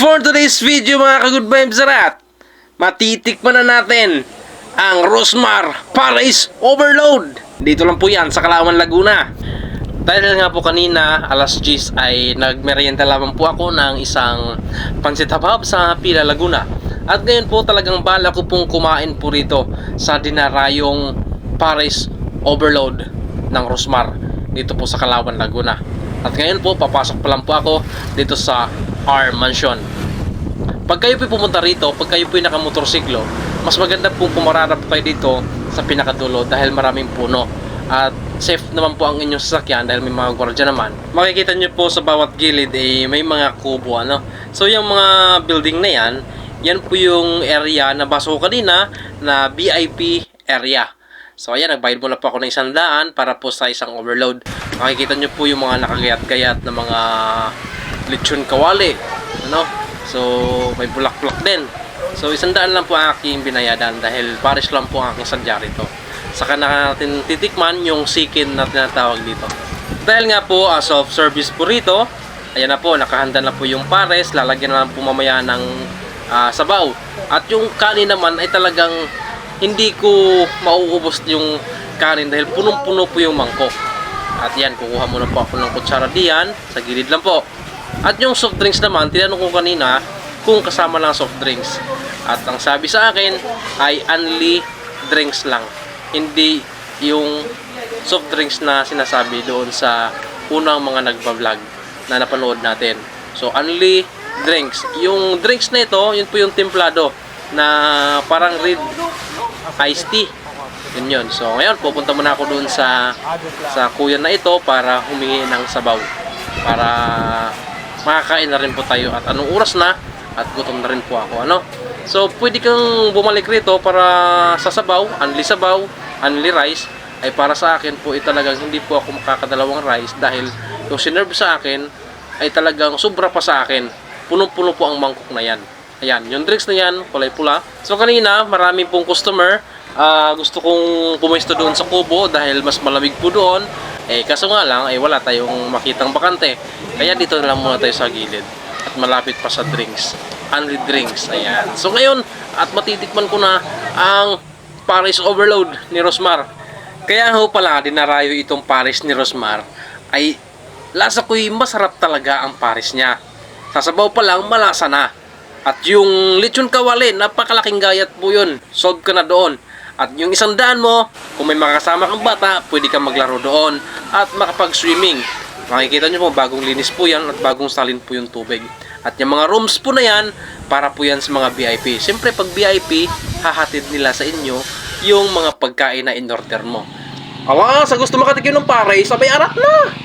For today's video mga ka-good vibes rat, matitikman na natin ang Rosmar Paris Overload. Dito lang po yan sa Kalawan, Laguna. Dahil nga po kanina, alas 10 ay nagmerienda lamang po ako ng isang pansit habab sa Pila, Laguna. At ngayon po talagang bala ko pong kumain po rito sa dinarayong Paris Overload ng Rosmar dito po sa Kalawan, Laguna. At ngayon po, papasok pa lang po ako dito sa R Mansion. Pag kayo po pumunta rito, pag kayo po nakamotorsiklo, mas maganda po pumarara po kayo dito sa pinakadulo dahil maraming puno. At safe naman po ang inyong sasakyan dahil may mga gwardiya naman. Makikita nyo po sa bawat gilid eh, may mga kubo ano. So yung mga building na yan, yan po yung area na baso ko kanina na VIP area. So ayan, nagbayad muna po ako ng isang daan para po sa isang overload. Makikita nyo po yung mga nakagayat-gayat na mga lechon kawali. Ano? So may bulak-bulak din. So isang daan lang po ang aking binayadan dahil pares lang po ang aking sadya rito. Saka natin titikman yung sikin na tinatawag dito. Dahil nga po as of service po rito, ayan na po, nakahanda na po yung pares, lalagyan na lang po mamaya ng ah, sabaw. At yung kanin naman ay talagang hindi ko mauubos yung kanin dahil punong-puno po yung mangkok. At yan, kukuha muna po ako ng kutsara diyan, sa gilid lang po. At yung soft drinks naman, tinanong ko kanina kung kasama lang soft drinks. At ang sabi sa akin ay only drinks lang. Hindi yung soft drinks na sinasabi doon sa unang mga nagpa-vlog na napanood natin. So, only drinks. Yung drinks na ito, yun po yung templado na parang red iced tea. Yun yun. So, ngayon, pupunta muna ako doon sa sa kuya na ito para humingi ng sabaw. Para makakain na rin po tayo at anong oras na at gutom na rin po ako. Ano? So, pwede kang bumalik rito para sa sabaw, unli sabaw, unli rice, ay para sa akin po ay talagang hindi po ako makakadalawang rice dahil yung sinerve sa akin ay talagang sobra pa sa akin. Punong-puno po ang mangkok na yan. Ayan, yung drinks na yan, kulay pula. So kanina, marami pong customer. Ah, gusto kong pumesto doon sa kubo dahil mas malamig po doon. Eh, kaso nga lang, ay wala tayong makitang bakante. Kaya dito na lang muna tayo sa gilid. At malapit pa sa drinks. Only drinks. Ayan. So ngayon, at matitikman ko na ang Paris Overload ni Rosmar. Kaya ho pala, dinarayo itong Paris ni Rosmar ay lasa ko'y masarap talaga ang Paris niya. Sasabaw pa lang, malasa na. At yung lechon kawali, napakalaking gayat po yun. Solve ka na doon. At yung isang daan mo, kung may makasama kang bata, pwede kang maglaro doon at makapag-swimming. Makikita nyo po, bagong linis po yan at bagong salin po yung tubig. At yung mga rooms po na yan, para po yan sa mga VIP. Siyempre, pag VIP, hahatid nila sa inyo yung mga pagkain na in-order mo. Ala, sa gusto makatikim ng pare, sabay arat na!